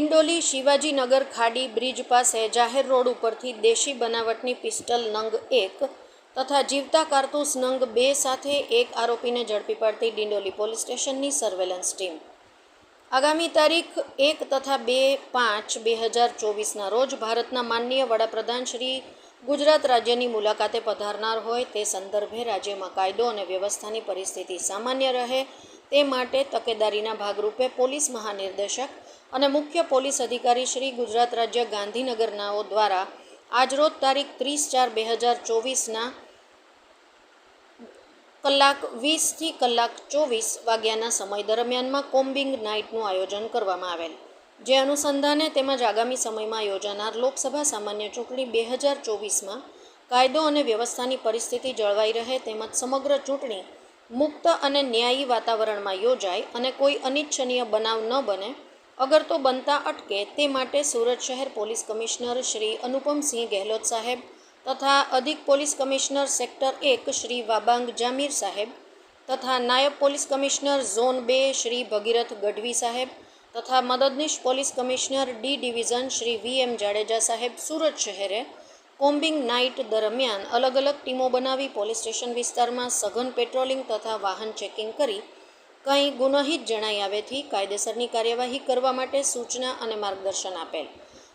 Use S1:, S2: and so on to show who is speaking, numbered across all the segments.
S1: ડિંડોલી શિવાજીનગર ખાડી બ્રિજ પાસે જાહેર રોડ ઉપરથી દેશી બનાવટની પિસ્ટલ નંગ એક તથા જીવતા કારતૂસ નંગ બે સાથે એક આરોપીને ઝડપી પાડતી ડિંડોલી પોલીસ સ્ટેશનની સર્વેલન્સ ટીમ આગામી તારીખ એક તથા બે પાંચ બે હજાર ચોવીસના રોજ ભારતના માનનીય વડાપ્રધાન શ્રી ગુજરાત રાજ્યની મુલાકાતે પધારનાર હોય તે સંદર્ભે રાજ્યમાં કાયદો અને વ્યવસ્થાની પરિસ્થિતિ સામાન્ય રહે તે માટે તકેદારીના ભાગરૂપે પોલીસ મહાનિર્દેશક અને મુખ્ય પોલીસ અધિકારી શ્રી ગુજરાત રાજ્ય ગાંધીનગરનાઓ દ્વારા આજરોજ તારીખ ત્રીસ ચાર બે હજાર ચોવીસના કલાક વીસથી કલાક ચોવીસ વાગ્યાના સમય દરમિયાનમાં કોમ્બિંગ નાઇટનું આયોજન કરવામાં આવેલ. જે અનુસંધાને તેમજ આગામી સમયમાં યોજાનાર લોકસભા સામાન્ય ચૂંટણી બે હજાર ચોવીસમાં કાયદો અને વ્યવસ્થાની પરિસ્થિતિ જળવાઈ રહે તેમજ સમગ્ર ચૂંટણી મુક્ત અને ન્યાયી વાતાવરણમાં યોજાય અને કોઈ અનિચ્છનીય બનાવ ન બને અગર તો બનતા અટકે તે માટે સુરત શહેર પોલીસ કમિશનર શ્રી અનુપમસિંહ ગેહલોત સાહેબ તથા અધિક પોલીસ કમિશનર સેક્ટર એક શ્રી વાબાંગ જામીર સાહેબ તથા નાયબ પોલીસ કમિશનર ઝોન બે શ્રી ભગીરથ ગઢવી સાહેબ તથા મદદનીશ police commissioner D division Shri V M Jadeja સાહેબ સુરત શહેરે કોમ્બિંગ નાઇટ દરમિયાન અલગ અલગ ટીમો બનાવી પોલીસ સ્ટેશન વિસ્તારમાં સઘન પેટ્રોલિંગ તથા વાહન ચેકિંગ કરી કંઈ ગુનહિત જણાઈ આવેથી કાયદેસરની કાર્યવાહી કરવા માટે સૂચના અને માર્ગદર્શન આપેલ.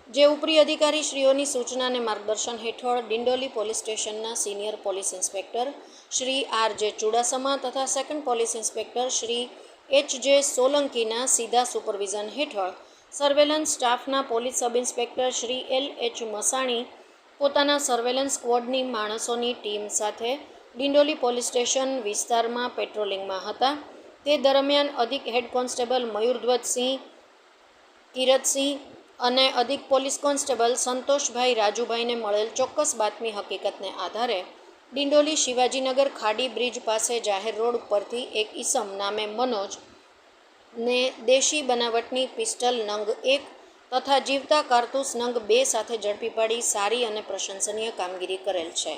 S1: જે ઉપરી અધિકારી શ્રીઓની સૂચના અને માર્ગદર્શન હેઠળ ડિંડોલી પોલીસ સ્ટેશનના senior police inspector Shri R J Chudasama તથા second police inspector Shri H J સોલંકીના સીધા સુપરવિઝન હેઠળ સર્વેલન્સ સ્ટાફના police sub inspector Shri L H Masani, પોતાના સર્વેલન્સ સ્ક્વોડની માણસોની ટીમ સાથે ડિંડોલી પોલીસ સ્ટેશન વિસ્તારમાં પેટ્રોલિંગમાં હતા. તે દરમિયાન અધિક હેડ કોન્સ્ટેબલ મયુરધ્વજસિંહ, કિરતસિંહ અને અધિક પોલીસ કોન્સ્ટેબલ સંતોષભાઈ રાજુભાઈને મળેલ ચોક્કસ બાતમી હકીકતને આધારે ડિંડોલી શિવાજીનગર ખાડી બ્રિજ પાસે જાહેર રોડ પરથી એક ઈસમ નામે મનોજ ને દેશી બનાવટની પિસ્ટલ નંગ એક તથા જીવતા કારતૂસ નંગ બે સાથે ઝડપી પાડી સારી અને પ્રશંસનીય કામગીરી કરેલ છે.